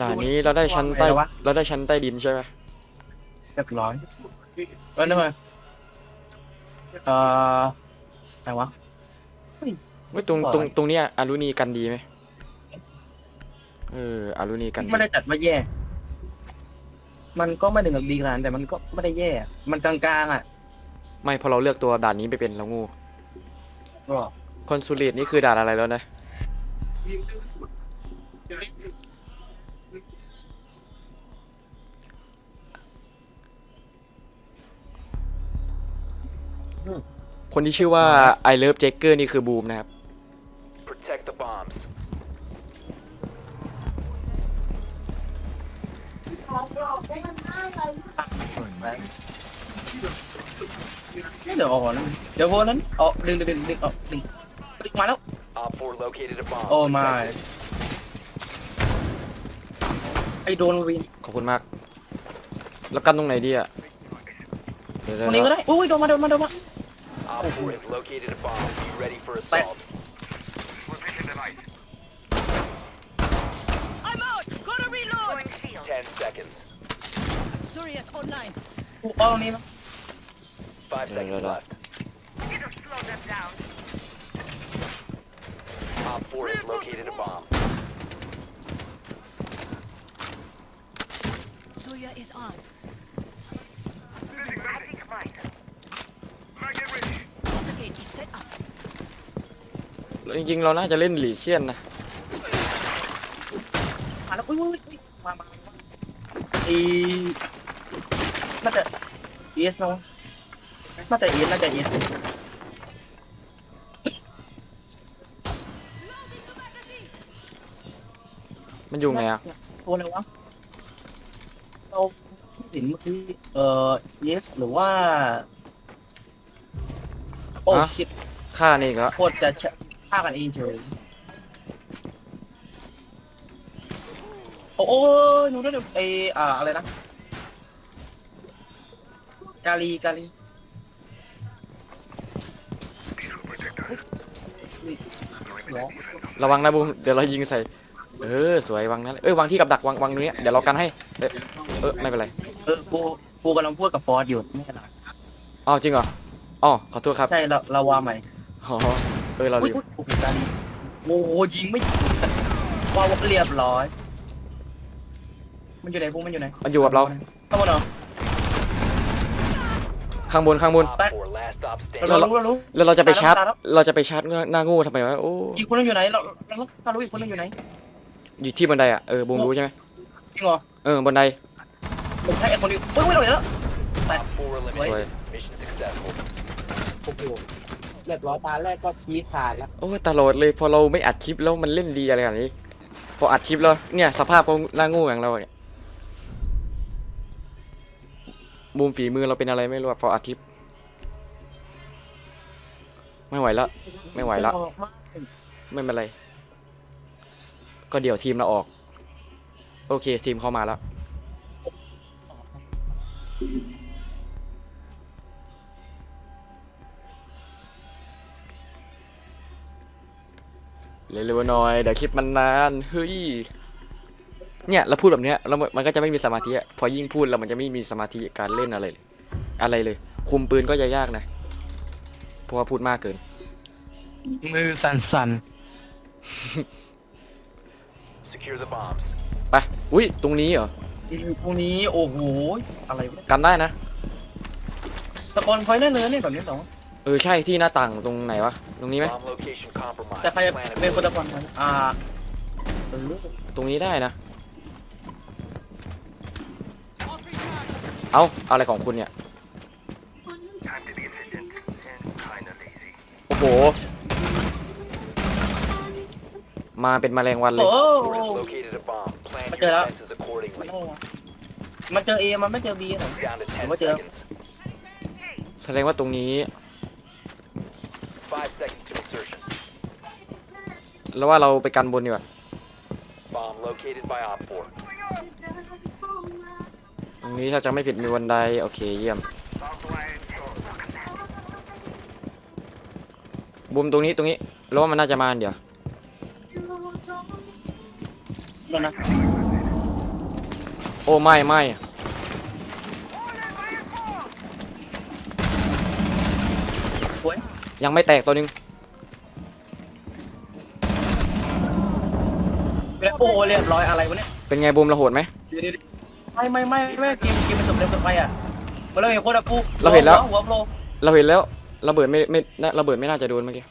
ด่านนี้เราได้ชั้นใต้อะไรวะ เราได้ชั้นใต้ดินใช่ไหมเรียบร้อยเออนั่นมาเอ่อไหนวะ เว้ยตรงตรงตรงเนี้ยอารุณีกันดีไหมเอออารุณีกันดีไม่ได้จัดว่าแย่ มันก็ไม่ถึงกับดีขนาดนั้นแต่มันก็ไม่ได้แย่ มันกลางๆอะไม่พอเราเลือกตัวด่านนี้ไปเป็นเรางูก็คอนซูเลตนี่คือด่านอะไรแล้วนะ คนที่ชื่อว่า I Love Jacker นี่คือบูมนะครับ Protect the bombs. ไม่เดี๋ยวออกนะเดี๋ยวโวนั้นออกดึงดึงดึงดึงออกดึงดึงมาแล้ว Op 4 located a bomb. โอ้มา Protect it. ไอโดนวินขอบคุณมาก แล้วกันตรงไหนดีอะเดี๋ยวตรงนี้ก็ๆได้ อุ้ยโดนมาโดนมาโดนมา Op 4 has located a bomb. Be ready for Bye. assault. I'm out! Gotta reload! 10 seconds. Surius online. กูเอาตรงนี้มา 5 Yeah, seconds yeah, yeah. left. Op 4 has located a bomb. Surya is on. The gate is set up. แล้วจริงๆ เราน่าจะเล่นหลีเซียนนะ มาแล้วอุ้ยอุ้ยอุ้ยมามาอีน่าจะเอสนะน่าจะเอสน่าจะเอสมันอยู่ไหนอะตัวอะไรวะ เราเห็นเมื่อกี้เอ่อ yes หรือว่า โอ้ฮะ ชิตฆ่านี่อีก็โคตรจะชะฆ่ากันเองเฉยโอ้โอ้ยหนูด้วยเดี๋ยวไออ่าอะไรนะ กาลีกาลีเฮ้ยเหรอระวังนะบูมเดี๋ยวเรายิงใส่ เออสวยวางนั้นเลยเอ้ยวางที่กับดักวางวางตรงนี้เดี๋ยวเรากันให้เอ้ยเออไม่เป็นไรเออกูกูกำลังพูดกับฟอร์ดอยู่ไม่เป็นไรอ๋อจริงเหรออ๋อขอโทษครับใช่เราเราวาใหม่อ๋อเออเราอุ้ยลืมอุ้ยโอ้โหกาลีโอ้โหยิงไม่ว้าวเรียบร้อย มันอยู่ไหนพวกมันอยู่ไหนมันอยู่กับเราเข้ามาเหรอข้างบนข้างบน Op 4 last stop เรา standing. รู้เรารู้แล้วเราจะไปชาร์จตายแล้วเราจะไปชาร์จหน้าโง่ทำไมวะโอ้อีกคนนึงอยู่ไหนเราเราเรารู้อีกคนนึงอยู่ไหนอยู่ที่บันไดอะเออบูมรู้ใช่ไหมจริงเหรอเออบันได ผมใช่ไอ้คนนี้เฮ้ยเฮ้ยเราเห็นแล้ว Op 4 eliminated. Mission successful. โอ้โหเรียบร้อยตาแรกก็ชี้ขาดแล้วโอ้ยตลอดเลยพอเราไม่อัดคลิปแล้วมันเล่นดีอะไรแบบนี้ พออัดคลิปแล้วเนี่ยสภาพของหน้าโง่อย่างเราเนี่ยบูมฝีมือเราเป็นอะไรไม่รู้อะพออัดคลิป ไม่ไหวแล้วไม่ไหวแล้วไม่เป็นไร ก็เดี๋ยวทีมเราออก โอเค ทีมเข้ามาแล้ว เร็วๆหน่อยเดี๋ยวคลิปมันนานเฮ้ยเนี่ยเราพูดแบบเนี้ยแล้วมันมันก็จะไม่มีสมาธิอะพอยิ่งพูดแล้วมันจะไม่มีสมาธิการเล่นอะไรเลยอะไรเลย คุมปืนก็จะยากนะเพราะว่าพูดมากเกิน มือสั่น Secure the bombs. ไปอุ้ยตรงนี้เหรอ ๆพวกนี้โอ้โหอะไรวะกันได้นะ ตะกอนคอยแน่เลยเนี่ยแบบนี้สองเออใช่ที่หน้าต่างตรงไหนวะ ตรงนี้ไหม Bomb location compromised. แต่ใคร Plan เป็นคนตะก accordingly. อนอ่าเออตรงนี้ได้นะ เอาอะไรของคุณเนี่ย โอ้โห มาเป็นแมลงวันเลยโอ้4 has located a bomb. Plan Mà your chơi đó. defenses accordingly. มันเจอเอมันไม่เจอบีหรอ Down to 10 Mà chơi đâu. seconds. แสดงว่าตรงนี้5 seconds to insertion. แล้วว่าเราไปกันบนดีกว่า Bomb located by Op 4. ตรงนี้ถ้าจะไม่ผิดมีบันไดโอเคเยี่ยมบุมตรงนี้ตรงนี้แล้วว่ามันน่าจะมาอันเดี๋ยวแล้วนะโอ้ไม่ไม่ สวย ยังไม่แตกตัวหนึงแล้วโอ้เรียบร้อยอะไรวะเนี่ยเป็นไงบูมเราโหดไหมไม่ไม่ไม่ไม่เกมเกมมันจบเร็วเกินไปอะเราเห็นโคตรฟูเราเห็นแล้วหัวโปรเราเห็นแล้วระเบิดไม่ไม่น่าระเบิดไม่น่าจะโดนเมื่อกี้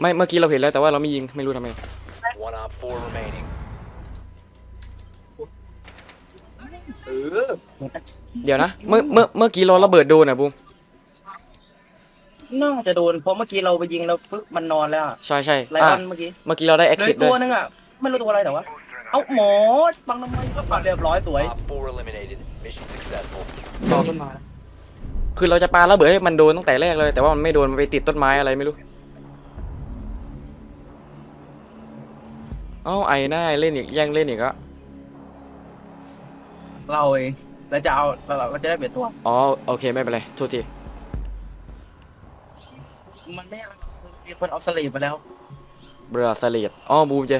ไม่เมื่อกี้เราเห็นแล้วแต่ว่าเราไม่ยิงไม่รู้ทำไม One op four remaining. เออเดี๋ยวนะเมื่อเมื่อเมื่อกี้เราระเบิดโดนอะบูม น่าจะโดนเพราะเมื่อกี้เราไปยิงแล้วปึ๊บมันนอนแล้วอะใช่ใช่ไลออะอนเมื่อกี้เมื่อกี้เราได้เหล exit ยด้ตัววย นึงอะไม่รู้ตัวอะไรแต่ว่าเอ้าหมอบังทำไมก็ปัดเรียบร้อยสวย Op four eliminated. Mission successful. ต่อขึ้นมาคือเราจะปาระเบิดให้มันโดนตั้งแต่แรกเลย แต่ว่ามันไม่โดนมันไปติดต้นไม้อะไรไม่รู้ เอ้าไอ้หน้าเล่นอีกแย่งเล่นอีกอะเราเองแล้วจะเอาเราเราจะได้เปลี่ยนตัวอ๋อโอเคไม่เป็นไรโทษที มันไม่อะไรมีคนเอาสลีปไปแล้ว เบรสเลดอ๋อบูมเจ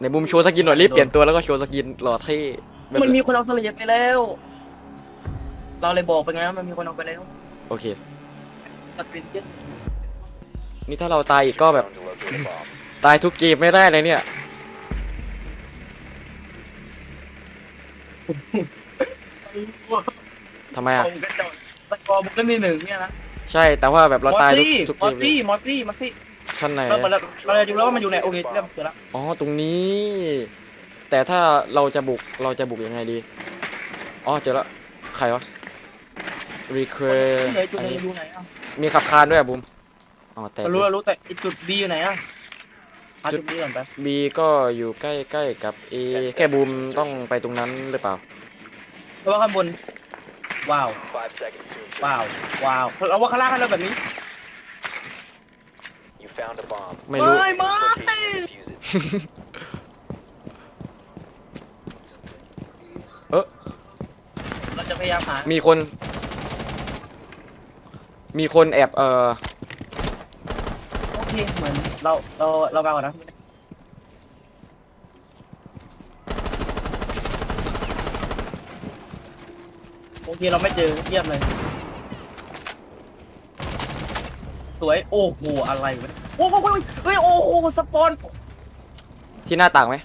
ในบูมโชว์สกินหน่อยรีบเปลี่ยนตัวแล้วก็โชว์สกินหล่อเท่แบบมันมีคนเอาสลีปไปแล้ว เราเลยบอกไปไงว่ามันมีคนเอาไปแล้วโอเคสกรีนเจ็ตนี่ถ้าเราตายอีกก็แบบ Drone to locate a bomb. ตายทุกเกมไม่ได้เลยเนี่ย ทำไมอะ ผมก็จะสกอร์บุกก็มีหนึ่งเนี่ยนะ ใช่แต่ว่าแบบเรามอสตายทุกซี่ทุกมเกอสมเลยซี่มอสซี่มอสซี่ชั้นไหนเราเราเราจะดูแล้วว่ามันอยู่ในโอเคเริ่มเจอแล้วอ๋อตรงนี้ แต่ถ้าเราจะบุกเราจะบุกยังไงดีอ๋อเจอแล้วใครวะรีเครที่ไหนจุดไหนอยู่ไหนอะมีขับคานด้วยอะบุมอ๋อแต่ เรารู้เรารู้แต่ไอ้จุดบีอยู่ไหนอะหาจุดบีก่อนไปบีก็อยู่ใกล้ใกล้กับเอแค่บูมต้องไปตรงนั้นหรือเปล่า เพราะว่าข้างบน ว้าว Five seconds to insertion. ว้าว ว้าวเราว่าข้างล่างให้เราแบบนี้ You found a bomb. ไม่รู้ ไม่ไม่ Location and defuse it. เออเราจะพยายามหามีคน มีคนแอบเอ่อโอเคเหมือนเราเราเราไปก่อนนะ โอเคเราไม่เจอเยี่ยมเลย สวยโอ้โหอะไรวะเนี่ยโอ้โหเฮ้ยโอ้โหสปอนที่หน้าต่างไหม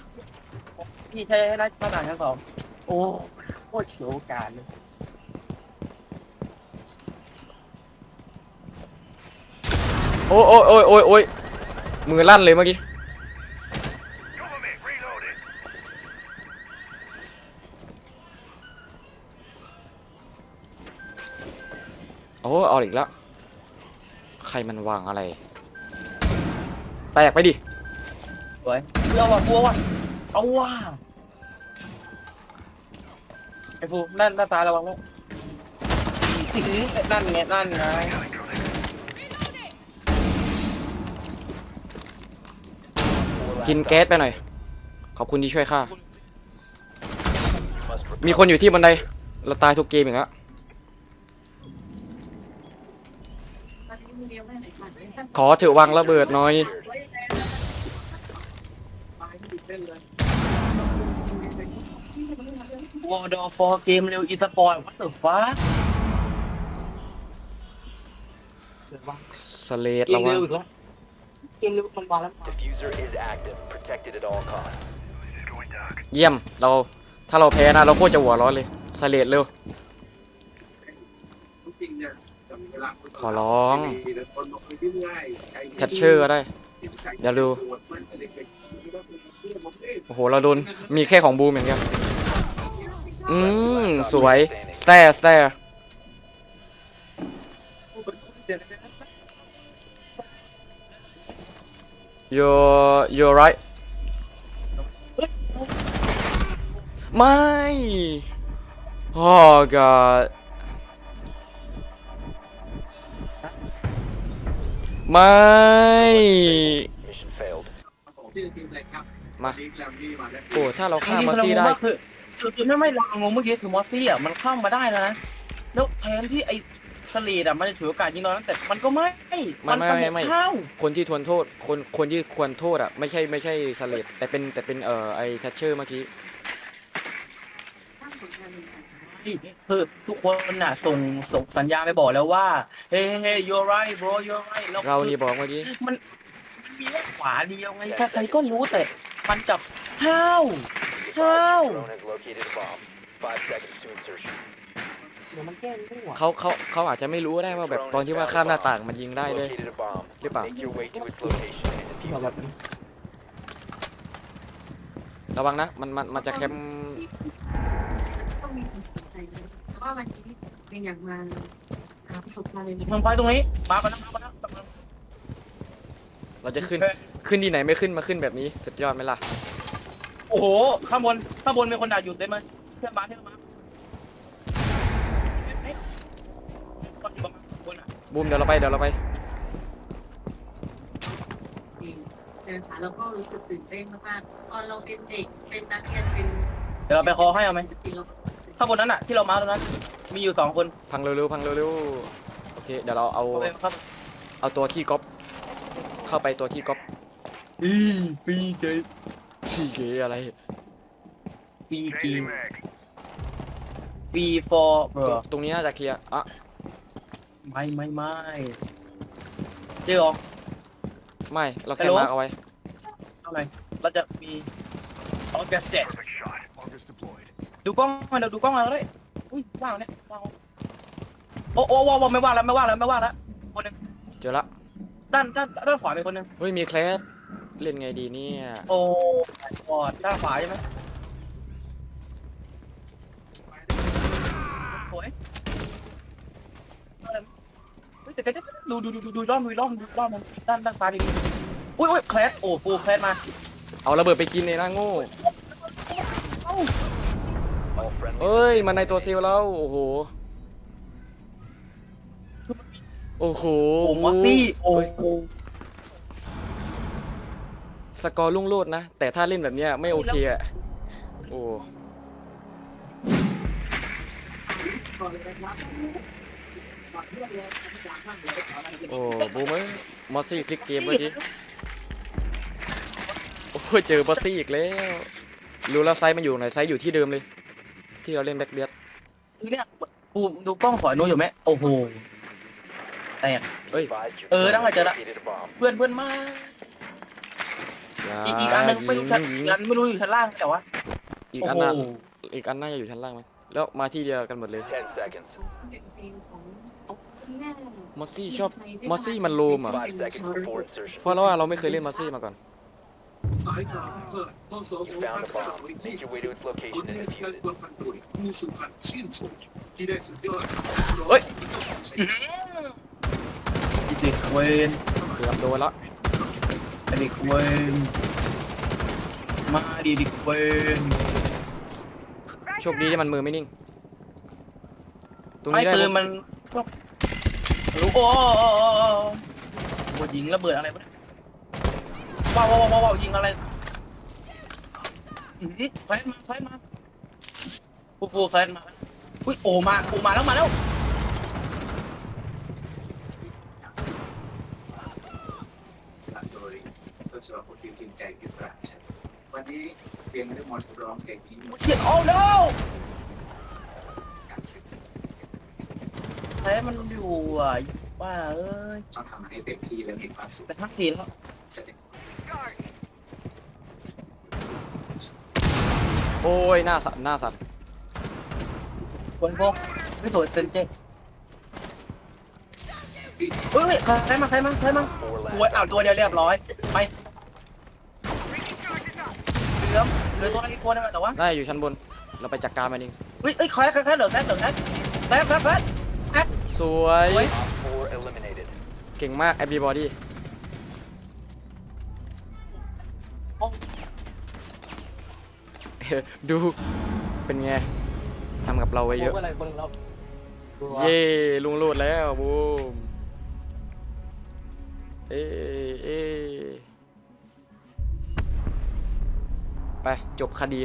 พี่ใช้ให้ได้มาตรฐานชั้นสองโอ้โคตรเฉียวโอกาสเลยโอ้โอ้โอ้ยโอ้ยโอ้ยมือลั่นเลยเมื่อกี้ เอาอีกแล้ว ใครมันวางอะไร แตกไปดิ สวยเรื่องว่ะกลัวว่ะเอาว่ะไอ้ฟูนั่นหน้าตาระวังแล้วอื้อหือนั่นไงนั่นไง Four กิน last แก๊สไปหน่อย ขอบคุณที่ช่วยข้า op. Must มี recover. คนอยู่ที่บันไดเราตายทุกเกมอีกแล้ว ขอเถอะวางระเบิดหน่อย วอร์ดอฟอร์เกมเร็วอีสปอร์ตวัตถุฟ้าสเลดเกระมวัเร็งวอีกแล้วเกมเร็วมันวางแล้ว Diffuser is active. Protected at all costs. เยี่ยมเราถ้าเราแพ้นะเราโคตรจะหัวร้อนเลยสเลดเร็ว อร้องแคทเชอร์ก็ได้ เดี๋ยวดูโอ้โห เราโดน มีแค่ของบูมอย่างเดียวอืม สวยสแตร์สแตร์ you're you're right ไม่ oh god ไม่ Mission failed. มาโอ้ถ้าเราฆ่าจริงมาๆเราซี่งงได้มากคือคือคือไม่ไม่เรางงเมื่อกี้คือมอสซี่อะมันเข้ามาได้แล้วนะแล้วแทนที่ไอ้สลีดอะมันจะถือโอกาสยิงเราแต่มันก็ไม่ไม่ไม่นไม่ไม่ เข้าคนที่ทวนโทษ คนคนที่ควรโทษอะ ไม่ใช่ไม่ใช่สเลดแต่เป็นแต่เป็นเอ่อไอ้ทัชเชอร์เมื่อกี้ คือทุกคนน่ะส่งส่งสัญญาณไปบอกแล้วว่า เฮ้เฮ้ you're right bro you're right แล้วเรานี่บอกเมื่อกี้มันมันมีแค่ขวาเดียวไงใครๆก็รู้แต่มันกลับห้าว Be advised, your drone has located a bomb. Five seconds to insertion. เดี๋ยวมันแก้ไม่ไหวเขาเขาเขาอาจจะไม่รู้ก็ได้ว่าแบบตอนที่ว่าข้ามหน้าต่างมันยิงได้เลย Located a bomb. หรือเปล่า Make your way to its location and defuse แบ it. บนี้ระวังนะมันมันมันจะแคมป์ ต้องมีคนสน ใจด้วยเพราะว่าวันนี้เป็นอย่างมาหาประสบการณ์เลยมันไฟตรงนี้มาไปแล้วมาไปแล้วเราจะขึ้น ขึ้นที่ไหนไม่ขึ้นมาขึ้นแบบนี้สุดยอดไหมล่ะ โอ้โหข้างบนข้างบนมีคนด่าหยุดได้ไหมเพื่อนมาเพื่อนมาเฮ้ยคนอยู่ประมาณข้างบนอะบูมเดี๋ยวเราไปเดี๋ยวเราไปเจอค่ะแล้วก็รู้สึกตื่นเต้นมากๆตอนเราเป็นเด็กเป็นนักเรียนเป็นเดี๋ยวเราไปคอให้เอาไหมปีเรา ข้างบนนั้นอะที่เรามาตรงนั้น มีอยู่สองคนพังเร็วๆพังเร็วๆโอเคเดี๋ยวเราเอาเอาไปครับเอาตัวขี้ก๊อปเข้าไปตัวขี้ก๊อปอีปีเกขี้เกอะไรปีกีปีฟอร์เบอตรงนี้น่าจะเคลียร์อะไม่ไม่ไม่เจ๊หรอไม่เราแค่ฮัลโหลมาร์กเอาไว้เท่าไหร่เราจะมีออแกสเจ็ต ดูกล้องมาเดี๋ยวดูกล้องมาแล้วเลยอุ้ยว่างเนี่ยว่างโอ้โอ้ว่างไม่ว่างแล้วไม่ว่างแล้วไม่ว่างแล้วคนหนึงเจอละด้านด้านด้านขวาเป็นคนหนึงเฮ้ยมีแคลสเล่นไงดีเนี่ยโอ้กอดด้านขวาใช่ไหมโอ้ยเฮ้ยแต่แต่แต่ดูดูดูดูดูรอบดูรอบดูรอบมันด้านด้านซ้ายดีๆอุ้ยอุ้ยแคลสโอ้ฟูลแคลสมาเอาระเบิดไปกินเลยนะโง่ All friendly. เอ้ย มันในตัวซิลแล้ว โอ้โห โอ้โหโอ้มอสซี่โอ้เฮ้ยโหสกอร์ลุ่งโลดนะ แต่ถ้าเล่นแบบเนี้ยไม่โอเคอะ โอ้ก่อนเลยนะครับก่อนที่เราจะทำอย่างมากเลยโอ้บูมเอ้ยมอสซี่คลิกเกมเมื่อกี้โอ้ยเจอบอสซี่อีกแล้ว รู้แล้วไซส์มันอยู่ไหนไซส์อยู่ที่เดิมเลย ที่เราเล่นแบ็คเบียดคือเนี่ยปูดูกล้องขอยนู้นอยู่ไหมโอ้โหแตกเอ้ย Advised, your Ừ, drone đang has ở chờ đợi. located a bomb. เพื่อนเพื่อนมากอย่าอีกอีกอันหนึงไม่รู้ชั้นยิอีงกอันไม่รู้อยู่ชั้นล่างแต่ว่าอีกโอ้อันโหน่ะอีกอันน่าจะอยู่ชั้นล่างไหมแล้วมาที่เดียวกันหมดเลย Ten seconds. เป็นเพลงของแม่มอสซี่ชอบมอสซี่มันโลมอะ Five seconds before insertion. เพราะเราว่าเราไม่เคยเล่นมอสซี่มาก่อน สายตาเพื่อเข้าสู่ You found a bomb. Make your way to its คน location ที่ and ได้ defuse it. ตัวพันตุยผู้สุพรรณชื่นชมที่ได้สุดยอดเฮ้ยอีเด็กเวนเกือบโดนละไอ้เด็กเวนมาดีเด็กเวนโชคดีที่มันมือไม่นิ่ง ตรงไม่นี้ได้ปืนปะมันพวกรู้โอ้โอ้โอ้โอ้โอ้ยิงระเบิดอะไรวะเนี่ย ว้าวว้าวว้าวว้าวยิงอะไรอื้อหือแฟนมาแฟนมาฟูฟูแฟนมาอุ้ยโอ้มาโอ้มาแล้วมาแล้วโดยทดสอบคนที่จริงใจกินปราชญ์วันนี้เพียงไม่ได้มอนร้องเพลงนี้หมดเชียโอ้ no การศึกษาแพ้มันอยู่อะ ว่าเอ้ยต้องทำให้เต็มที่และมีความสุขเป็นทักษิณแล้วแสดงโอ้ยหน้าสั่นหน้าสั่นคนพวกไม่สวยเซนเจเฮ้ยใครมาใครมาใครมา Four ตัว last อ้าวตัวเดียวเรียบร้อย ไปเหลือเหลือตัวอะไรอีกตัวนึงอะแต่ว่าได้อยู่ชั้นบน เราไปจัดการมันเองเฮ้ยเฮ้ยแคลสแคลสเหลือแคลสเหลือแคลสแคลสแคล สแคลสสวยเฮ้ย Op four eliminated. เก่งมาก everybody ดูเป็นไงทำกับเราไว้เยอะ อะไรคนเราเย่ลุงโลดแล้วบูมเอ้เอ้ไปจบคดี